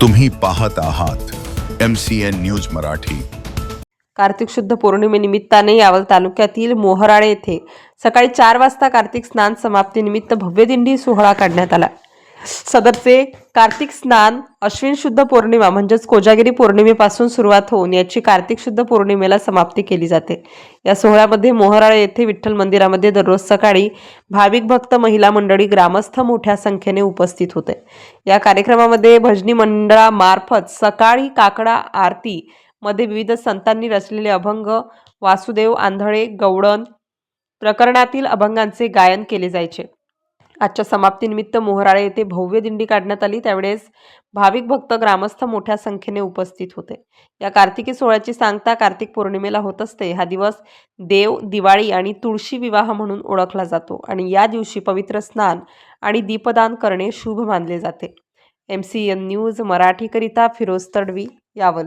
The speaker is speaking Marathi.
तुम्ही पाहत आहात M C N news Marathi. Kartik शुद्ध पौर्णिमेनिमित्ताने यावल तालुक्यातील मोहराळे येथे सकाळी चार वाजता कार्तिक स्नान समाप्तीनिमित्त भव्य दिंडी सोहळा काढण्यात आला. सदरचे कार्तिक स्नान अश्विन शुद्ध पौर्णिमा म्हणजेच कोजागिरी पौर्णिमेपासून सुरुवात होऊन याची कार्तिक शुद्ध पौर्णिमेला समाप्ती केली जाते. या सोहळ्यामध्ये मोहराळे येथे विठ्ठल मंदिरामध्ये दररोज सकाळी भाविक भक्त महिला मंडळी ग्रामस्थ मोठ्या संख्येने उपस्थित होते. या कार्यक्रमामध्ये भजनी मंडळामार्फत सकाळी काकडा आरती मध्ये विविध संतांनी रचलेले अभंग वासुदेव आंधळे गवळण प्रकरणातील अभंगांचे गायन केले जायचे. आजच्या समाप्तीनिमित्त मोहराळे येथे भव्य दिंडी काढण्यात आली. त्यावेळेस भाविक भक्त ग्रामस्थ मोठ्या संख्येने उपस्थित होते. या कार्तिकी सोहळ्याची सांगता कार्तिक पौर्णिमेला होत असते. हा दिवस देव दिवाळी आणि तुळशी विवाह म्हणून ओळखला जातो आणि या दिवशी पवित्र स्नान आणि दीपदान करणे शुभ मानले जाते. एम सी एन न्यूज मराठीकरिता फिरोज तडवी यावल